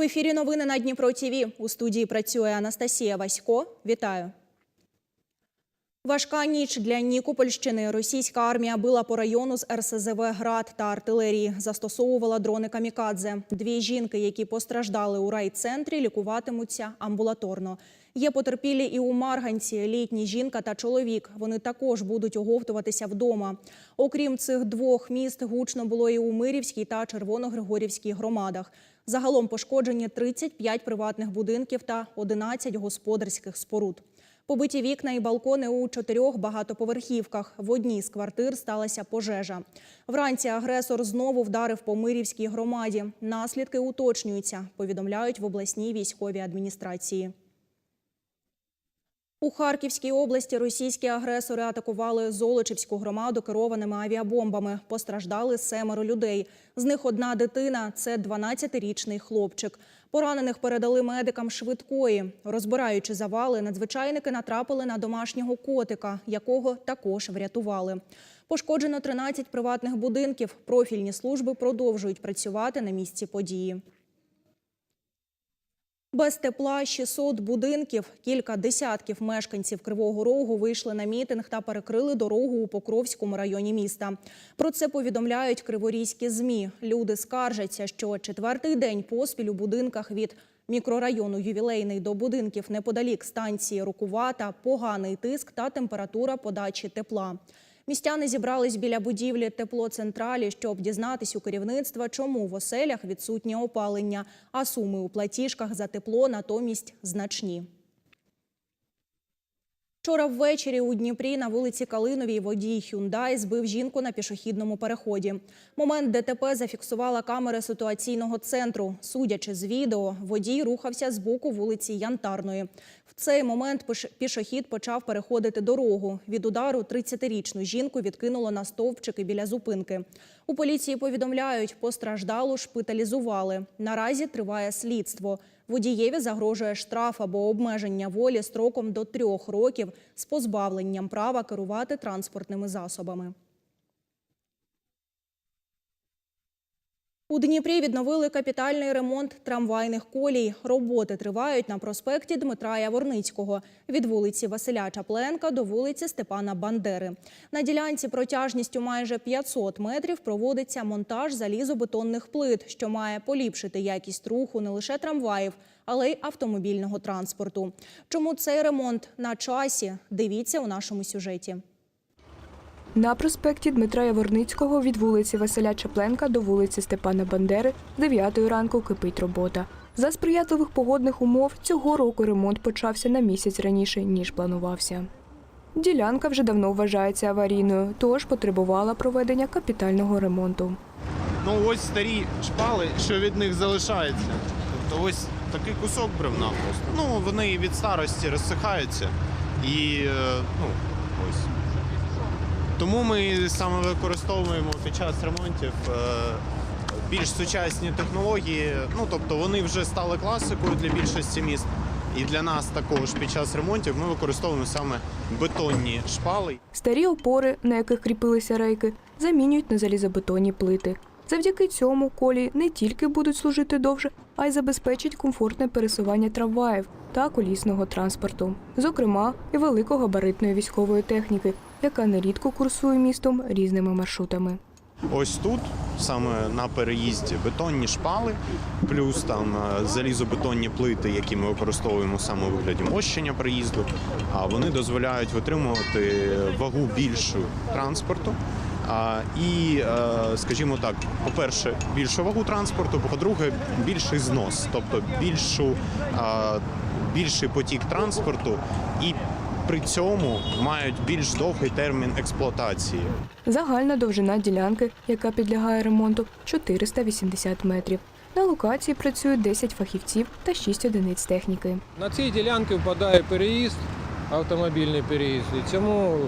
В ефірі новини на Дніпро ТІВІ. У студії працює Анастасія Васько. Вітаю. Важка ніч для Нікопольщини. Російська армія била по району з РСЗВ «Град» та артилерії. Застосовувала дрони «Камікадзе». Дві жінки, які постраждали у райцентрі, лікуватимуться амбулаторно. Є потерпілі і у Марганці. Літні жінка та чоловік. Вони також будуть оговтуватися вдома. Окрім цих двох міст, гучно було і у Мирівській та Червоногригорівській громадах. Загалом пошкоджені 35 приватних будинків та 11 господарських споруд. Побиті вікна і балкони у чотирьох багатоповерхівках. В одній з квартир сталася пожежа. Вранці агресор знову вдарив по Мирівській громаді. Наслідки уточнюються, повідомляють в обласній військовій адміністрації. У Харківській області російські агресори атакували Золочівську громаду керованими авіабомбами. Постраждали семеро людей. З них одна дитина – це 12-річний хлопчик. Поранених передали медикам швидкої. Розбираючи завали, надзвичайники натрапили на домашнього котика, якого також врятували. Пошкоджено 13 приватних будинків. Профільні служби продовжують працювати на місці події. Без тепла 600 будинків, кілька десятків мешканців Кривого Рогу вийшли на мітинг та перекрили дорогу у Покровському районі міста. Про це повідомляють криворізькі ЗМІ. Люди скаржаться, що четвертий день поспіль у будинках від мікрорайону Ювілейний до будинків неподалік станції Рукувата поганий тиск та температура подачі тепла. Містяни зібрались біля будівлі теплоцентралі, щоб дізнатись у керівництва, чому в оселях відсутнє опалення, а суми у платіжках за тепло натомість значні. Вчора ввечері у Дніпрі на вулиці Калиновій водій «Хюндай» збив жінку на пішохідному переході. Момент ДТП зафіксувала камера ситуаційного центру. Судячи з відео, водій рухався з боку вулиці Янтарної. В цей момент пішохід почав переходити дорогу. Від удару 30-річну жінку відкинуло на стовпчики біля зупинки. У поліції повідомляють, постраждалу шпиталізували. Наразі триває слідство. Водієві загрожує штраф або обмеження волі строком до трьох років з позбавленням права керувати транспортними засобами. У Дніпрі відновили капітальний ремонт трамвайних колій. Роботи тривають на проспекті Дмитра Яворницького від вулиці Василя Чапленка до вулиці Степана Бандери. На ділянці протяжністю майже 500 метрів проводиться монтаж залізобетонних плит, що має поліпшити якість руху не лише трамваїв, але й автомобільного транспорту. Чому цей ремонт на часі? Дивіться у нашому сюжеті. На проспекті Дмитра Яворницького від вулиці Василя Чапленка до вулиці Степана Бандери з 9 ранку кипить робота. За сприятливих погодних умов цього року ремонт почався на місяць раніше, ніж планувався. Ділянка вже давно вважається аварійною, тож потребувала проведення капітального ремонту. Ну ось старі шпали, що від них залишається. Тобто ось такий кусок бревна. Ну вони від старості розсихаються і е, ну ось. Тому ми саме використовуємо під час ремонтів е, більш сучасні технології. Ну тобто вони вже стали класикою для більшості міст. І для нас також під час ремонтів ми використовуємо саме бетонні шпали. Старі опори, на яких кріпилися рейки, замінюють на залізобетонні плити. Завдяки цьому колії не тільки будуть служити довше, а й забезпечать комфортне пересування трамваїв та колісного транспорту, зокрема і великогабаритної військової техніки, яка нерідко курсує містом різними маршрутами. Ось тут, саме на переїзді, бетонні шпали, плюс там е, залізобетонні плити, які ми використовуємо саме у вигляді мощення приїзду. А вони дозволяють витримувати вагу більшу транспорту. І, е, скажімо так, по-перше, більшу вагу транспорту, по-друге, більший знос, тобто більшу, більший потік транспорту і при цьому мають більш довгий термін експлуатації. Загальна довжина ділянки, яка підлягає ремонту, 480 метрів. На локації працюють 10 фахівців та 6 одиниць техніки. На цій ділянці впадає переїзд, автомобільний переїзд. І цьому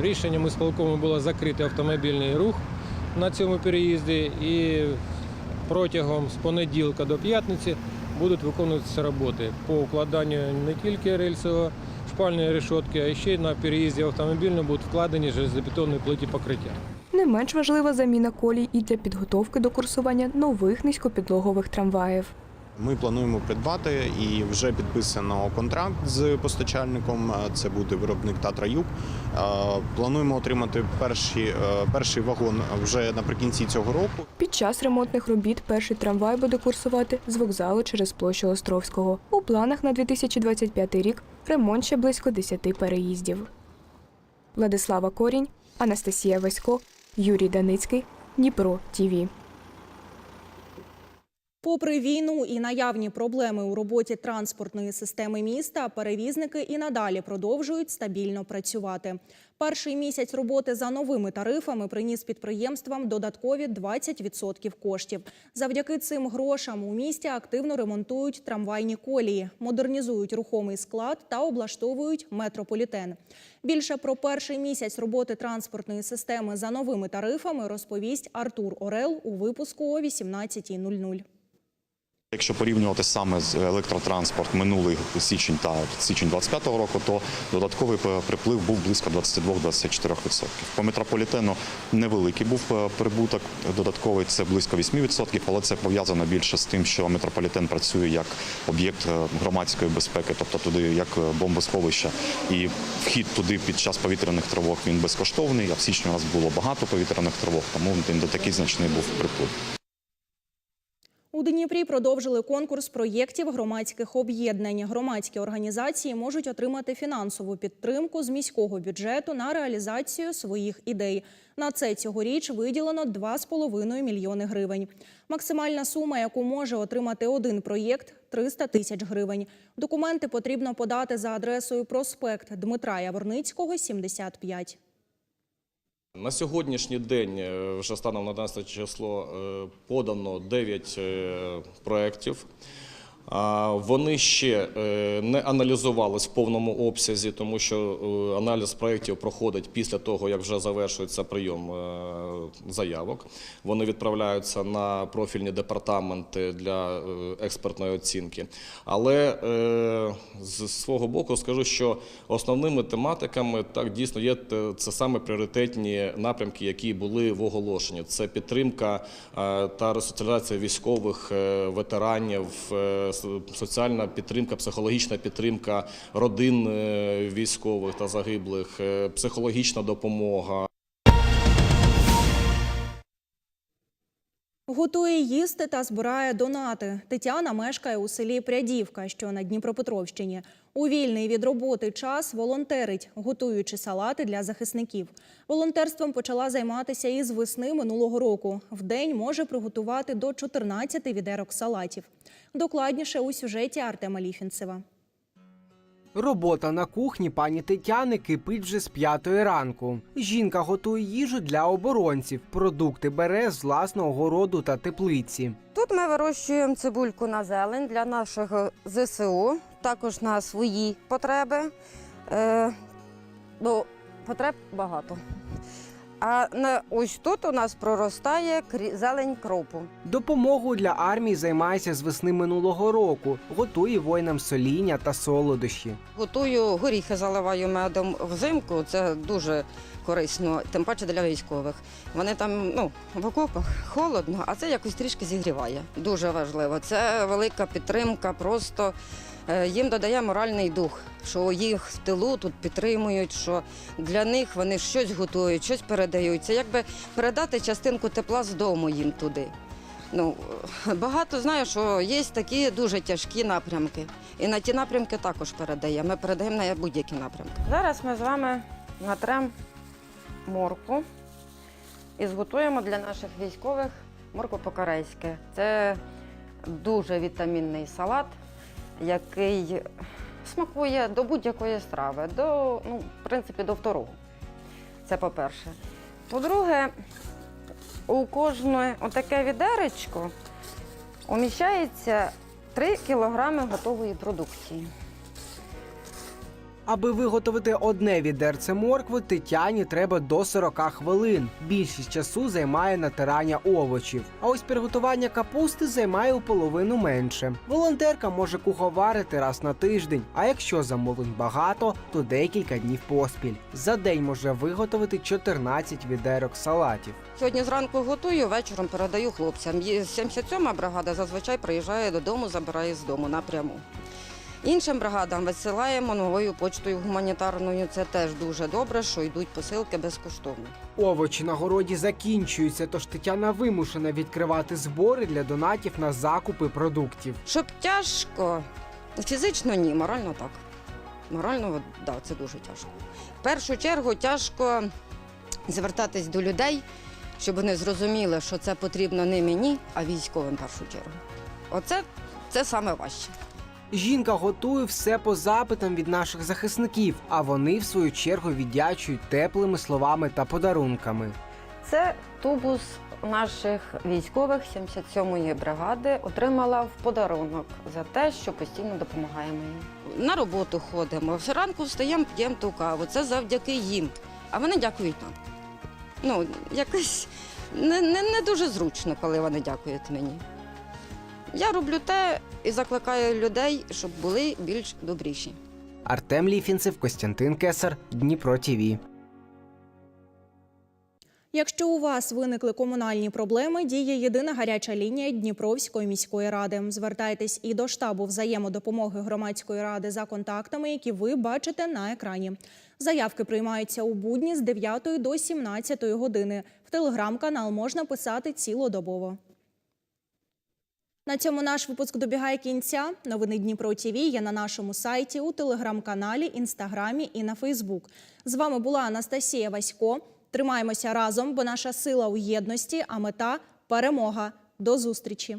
рішенням ісполкому було закрити автомобільний рух на цьому переїзді. І протягом з понеділка до п'ятниці будуть виконуватися роботи по укладанню не тільки рельсово шпальної решетки, а ще й на переїзді автомобільно будуть вкладені железобетонні плиті покриття. Не менш важлива заміна колій і для підготовки до курсування нових низькопідлогових трамваїв. Ми плануємо придбати і вже підписано контракт з постачальником. е, Це буде виробник Татра Юг. Е, Плануємо отримати перші, е, перший вагон вже наприкінці цього року. Під час ремонтних робіт перший трамвай буде курсувати з вокзалу через площу Островського. У планах на 2025 рік ремонт ще близько 10 переїздів. Владислава Корінь, Анастасія Васько, Юрій Даницький, Дніпро ТІВІ. Попри війну і наявні проблеми у роботі транспортної системи міста, перевізники і надалі продовжують стабільно працювати. Перший місяць роботи за новими тарифами приніс підприємствам додаткові 20% коштів. Завдяки цим грошам у місті активно ремонтують трамвайні колії, модернізують рухомий склад та облаштовують метрополітен. Більше про перший місяць роботи транспортної системи за новими тарифами розповість Артур Орел у випуску о 18.00. Якщо порівнювати саме з електротранспорт минулий січень та січень 25-го року, то додатковий приплив був близько 22-24%. По метрополітену невеликий був е, прибуток додатковий, це близько 8%, але це пов'язано більше з тим, що метрополітен працює як об'єкт е, громадської безпеки, тобто туди як е, бомбосховище. І вхід туди під час повітряних тривог він безкоштовний. А в січні у нас було багато повітряних тривог, тому він не такий значний був приплив. Дніпрі продовжили конкурс проєктів громадських об'єднань. Громадські організації можуть отримати фінансову підтримку з міського бюджету на реалізацію своїх ідей. На це цьогоріч виділено 2,5 мільйони гривень. Максимальна сума, яку може отримати один проєкт – 300 тисяч гривень. Документи потрібно подати за адресою проспект Дмитра Яворницького, 75. На сьогоднішній день, е, вже станом на 11 число, е, подано 9 е, проєктів. Вони ще е, не аналізувались в повному обсязі, тому що е, аналіз проєктів проходить після того, як вже завершується прийом е, заявок. Вони відправляються на профільні департаменти для експертної оцінки. Але з свого боку скажу, що основними тематиками так дійсно є це саме пріоритетні напрямки, які були в оголошенні. Це підтримка та ресоціалізація військових ветеранів, соціальна підтримка, психологічна підтримка родин е, військових та загиблих, е, психологічна допомога. Готує їсти та збирає донати. Тетяна мешкає у селі Прядівка, що на Дніпропетровщині. У вільний від роботи час волонтерить, готуючи салати для захисників. Волонтерством почала займатися із весни минулого року. В день може приготувати до 14 відерок салатів. Докладніше у сюжеті Артема Ліфінцева. Робота на кухні пані Тетяни кипить вже з п'ятої ранку. Жінка готує їжу для оборонців. Продукти бере з власного городу та теплиці. Тут ми вирощуємо цибульку на зелень для нашого ЗСУ, також на свої потреби. Е, ну, потреб багато. А на, ось тут у нас проростає зелень кропу. Допомогою для армії займається з весни минулого року. Готує воїнам соління та солодощі. Готую горіхи, заливаю медом взимку. Це дуже корисно, тим паче для військових. Вони там ну, в окопах холодно, а це якось трішки зігріває. Дуже важливо. Це велика підтримка. Просто їм додає моральний дух, що їх в тилу тут підтримують, що для них вони щось готують, щось передають. Це якби передати частинку тепла з дому їм туди. Ну, багато знаю, що є такі дуже тяжкі напрямки. І на ті напрямки також передаємо. Ми передаємо на будь-які напрямки. Зараз ми з вами натрем морку і зготуємо для наших військових морку по-корейськи. Це дуже вітамінний салат, який смакує до будь-якої страви, до, ну, в принципі, до второго. Це по-перше. По-друге, у кожне отаке відеречко уміщається 3 кілограми готової продукції. Аби виготовити одне відерце моркви, Тетяні треба до 40 хвилин. Більшість часу займає натирання овочів. А ось приготування капусти займає у половину менше. Волонтерка може куховарити раз на тиждень, а якщо замовлень багато, то декілька днів поспіль. За день може виготовити 14 відерок салатів. Сьогодні зранку готую, вечором передаю хлопцям. Є 77-ма бригада зазвичай приїжджає додому, забирає з дому напряму. Іншим бригадам висилаємо новою почтою гуманітарною. Це теж дуже добре, що йдуть посилки безкоштовно. Овочі на городі закінчуються, тож Тетяна вимушена відкривати збори для донатів на закупи продуктів. Щоб тяжко, фізично ні, морально так. Морально, да, це дуже тяжко. В першу чергу тяжко звертатись до людей, щоб вони зрозуміли, що це потрібно не мені, а військовим в першу чергу. Оце це саме важче. Жінка готує все по запитам від наших захисників, а вони, в свою чергу, віддячують теплими словами та подарунками. Це тубус наших військових 77-ї бригади отримала в подарунок за те, що постійно допомагаємо їм. На роботу ходимо. Зранку встаємо, п'ємо ту каву. Це завдяки їм. А вони дякують нам. Ну, якось не, не, не дуже зручно, коли вони дякують мені. Я роблю те і закликаю людей, щоб були більш добріші. Артем Ліфінцев, Костянтин Кесар, Дніпро ТІВІ. Якщо у вас виникли комунальні проблеми, діє єдина гаряча лінія Дніпровської міської ради. Звертайтесь і до штабу взаємодопомоги громадської ради за контактами, які ви бачите на екрані. Заявки приймаються у будні з 9 до 17 години. В телеграм-канал можна писати цілодобово. На цьому наш випуск добігає кінця. Новини Дніпро ТІВІ є на нашому сайті, у телеграм-каналі, інстаграмі і на Фейсбук. З вами була Анастасія Васько. Тримаємося разом, бо наша сила у єдності, а мета перемога. До зустрічі.